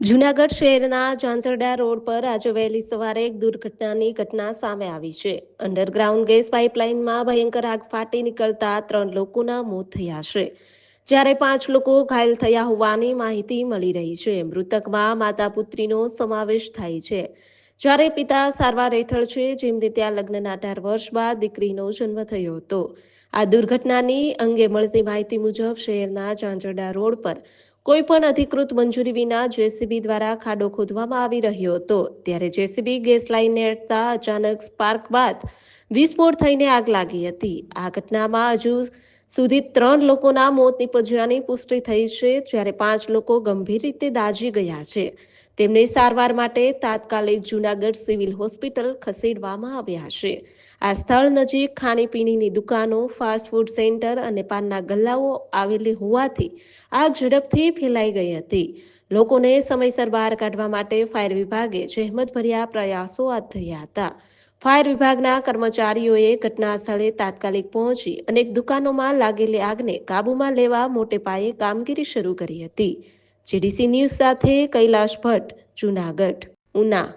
જૂનાગઢ શહેરના ચાંચરડા રોડ પર આજે વહેલી સવારે એક દુર્ઘટનાની ઘટના સામે આવી છે. અંડરગ્રાઉન્ડ ગેસ પાઇપલાઇનમાં ભયંકર આગ ફાટી નીકળતા ત્રણ લોકોના મોત થયા છે. જ્યારે પાંચ લોકો ઘાયલ થયા હોવાની માહિતી મળી રહી છે. મૃતકમાં માતા પુત્રીનો સમાવેશ થાય છે. જ્યારે પિતા સારવાર હેઠળ છે જેમને ત્યાં લગ્નના અઢાર વર્ષ બાદ દીકરીનો જન્મ થયો હતો. આ દુર્ઘટનાની અંગે મળતી માહિતી મુજબ શહેરના ઝાંઝરડા રોડ પર કોઈ પણ અધિકૃત મંજૂરી વિના જેસીબી દ્વારા ખાડો ખોદવામાં આવી રહ્યો હતો. ત્યારે જેસીબી ગેસ લાઇનને અટતા અચાનક સ્પાર્ક બાદ વિસ્ફોટ થઈને આગ લાગી હતી. આ ઘટનામાં હજુ સુધી ત્રણ લોકોના મોત નિપજવાની પુષ્ટિ થઈ છે, જ્યારે પાંચ લોકો ગંભીર રીતે દાઝી ગયા છે. તેમને સારવાર માટે તાત્કાલિક જૂનાગઢ સિવિલ હોસ્પિટલ ખસેડવામાં આવ્યા છે. આ સ્થળ નજીક ખાણીપીણીની દુકાનો, ફાસ્ટ ફૂડ સેન્ટર અને પાનના ગલ્લાઓ આવેલી હોવાથી આગ ઝડપથી ફેલાઈ ગઈ હતી. લોકોને સમયસર બહાર કાઢવા માટે ફાયર વિભાગે જહેમતભર્યા પ્રયાસો હાથ ધર્યા હતા. ફાયર વિભાગના કર્મચારીઓએ ઘટના સ્થળે તાત્કાલિક પહોંચી અનેક દુકાનોમાં લાગેલી આગને કાબૂમાં લેવા મોટે પાયે કામગીરી શરૂ કરી હતી. જીડીસી ન્યૂઝ સાથે કૈલાશ ભટ્ટ, જૂનાગઢ, ઉના.